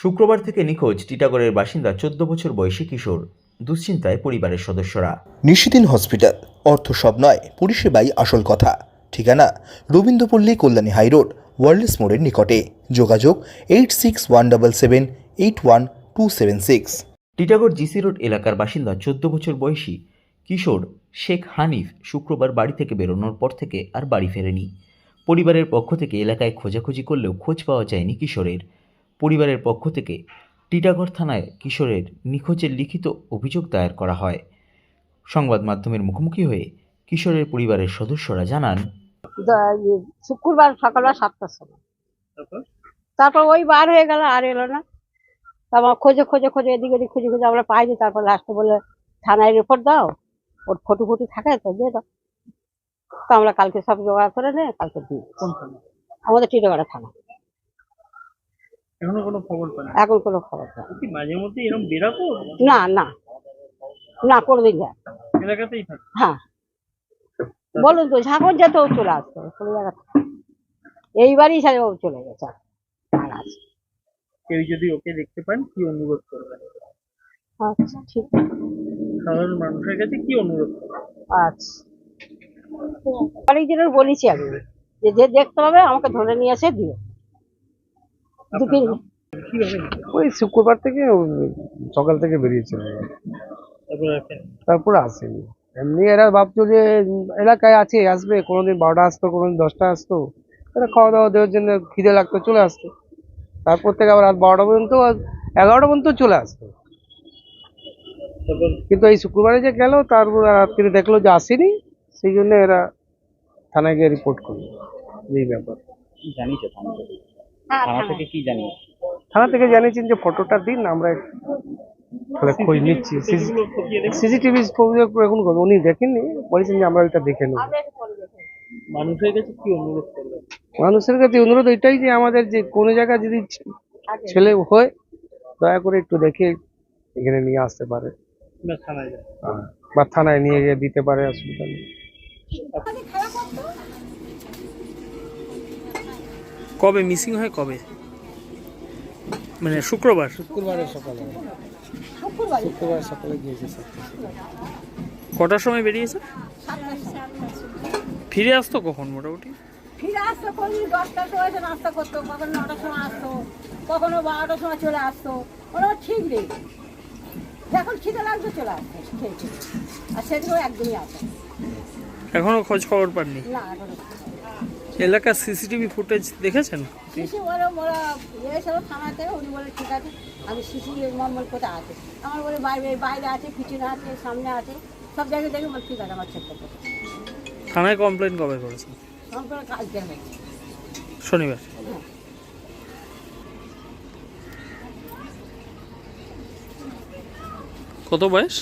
শুক্রবার থেকে নিখোঁজ টিটাগড়ের বাসিন্দা চোদ্দ বছর বয়সী কিশোর দুশ্চিন্তায় পরিবারের সদস্যরা। নিশিদিন হসপিটাল অর্থ সব নয় পরিষেবাই আসল কথা। ঠিকানা রবীন্দ্রপল্লী কল্যাণী হাইরোড ওয়ার্ল্ডস মোড়ের নিকটে। যোগাযোগ eight six one double seven eight one two seven six. Titagarh GC road এলাকার বাসিন্দা চোদ্দ বছর বয়সী কিশোর শেখ হানিফ শুক্রবার বাড়ি থেকে বেরোনোর পর থেকে আর বাড়ি ফেরেনি। পরিবারের পক্ষ থেকে এলাকায় খোঁজাখুঁজি করলেও খোঁজ পাওয়া যায়নি কিশোরের। পরিবারের পক্ষ থেকে টিটাগড় থানায় কিশোরের নিখোঁজের লিখিত অভিযোগ দায়ের করা হয়। সংবাদ মাধ্যমের মুখোমুখি হয়ে কিশোরের পরিবারের সদস্যরা জানান শুক্রবার সকালবেলা সাতটার সময়। তারপর? ওই বার হয়ে গেল আর এলো না। তারপর খোঁজে খোঁজে খোঁজে এদিক ওদিক খুঁজে খুঁজে আমরা পাইনি। তারপর লাস্টে বলে থানায় রিপোর্ট দাও ওর ফটো ফটো থাকে তো দিয়ে দাও। তো আমরা কালকে সব জোগাড় করে নে কালকে দিই। আমাদের টিটোপাড়া থানা। এখনও কোনো খবর পান? এখন কোনো খবর নেই। কি মাঝে মধ্যে এরকম বেরাতো না না। না যায় এলাকাতেই থাকে। হ্যাঁ। বলুন তো ঝাঁকর যেত ও চলে আসতো কোনো জায়গা এইবারই সাথে ও চলে গেছে। আর আছে কেউ যদি ওকে দেখতে পান কি অনুরোধ করবেন? আচ্ছা ঠিক। সাধারণ মানুষের কাছে কি অনুরোধ করবেন? আচ্ছা। অনেকজনের বলেছি আমি যে যে দেখতে পাবে আমাকে ধরে নিয়ে এসে দিও। ওই শুক্রবার থেকে সকাল থেকে বেরিয়েছিল। তারপর আসেনি। এমনি এরা ভাবছ যে এলাকায় আছে আসবে কোনোদিন বারোটা আসতো কোনোদিন দশটা আসতো। এরা খাওয়া দাওয়া দেওয়ার জন্য খিদে লাগতো চলে আসতো। তারপর থেকে আবার রাত বারোটা পর্যন্ত এগারোটা পর্যন্ত চলে আসতো। কিন্তু এই শুক্রবারে যে গেল তারপর রাত্রি দেখল যে আসেনি সেই জন্য এরা থানায় গিয়ে রিপোর্ট করল। এই ব্যাপার। জানিস থানা থেকে হ্যাঁ, থানা। থেকে কি জানিস থানা থেকে জানিয়েছেন যে ফটোটা দিন আমরা তাহলে খোঁজ নিচ্ছি। সিসিটিভি এখন করব উনি দেখেননি? বলেছেন যে আমরা ওইটা দেখে নেব। আমরা একটু পরে দেখে নেব। মানুষের কাছে কি অনুরোধ করবেন? মানুষের কাছে অনুরোধ এটাই যে আমাদের যে কোনো জায়গায় যদি ছেলে হয় দয়া করে একটু দেখে এখানে নিয়ে আসতে পারে। না থানায় বা থানায় নিয়ে গিয়ে দিতে পারে অসুবিধা নেই। কবে? মিসিং হয় কবে? মানে শুক্রবার? শুক্রবারের সকালে। শুক্রবার সকালে গিয়েছে কটার সময় বেরিয়েছে? ফিরে আসতো কখন মোটামুটি? ফিরে আসতো কোনদিন দশটার সময় এসে নাস্তা করতো কখনো নটার সময় আসতো কখনো বারোটার সময় চলে আসতো। ওরা ঠিক নেই যখন খিদে লাগতো চলে আসতো। আর সেদিনও একদিনই আসে। এখনও খোঁজ খবর পাননি? না এখন এলাকার সিসিটিভি ফুটেজ দেখেছেন? বলে উনি বলে ঠিক আছে আমি কোথায় আছে? আমার বলে বাইরে বাইরে আছে পিছনে আছে সামনে আছে সব জায়গায় দেখে বলে ঠিক আছে আমার চেক করতে থানায় কমপ্লেন কবে করেছেন? কাজ দেবে শনিবার? কত বয়স?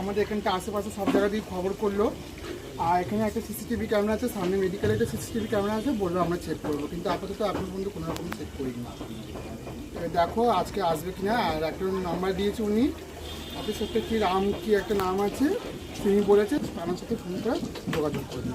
আমাদের এখানটা আশেপাশে সব জায়গা দিয়ে খবর করল। আর এখানে একটা সিসিটিভি ক্যামেরা আছে, সামনে মেডিকেলে একটা সিসিটিভি ক্যামেরা আছে, বলল আমরা চেক করব। কিন্তু আপাতত এখন পর্যন্ত কোনো রকম চেক করিনি। এবার দেখো আজকে আসবে কি না আর একটা নাম্বার দিয়েছে উনি। অফিসারটা কি রাম কি একটা নাম আছে, তিনি বলেছে, আমার সাথে ফোন করে যোগাযোগ করবেন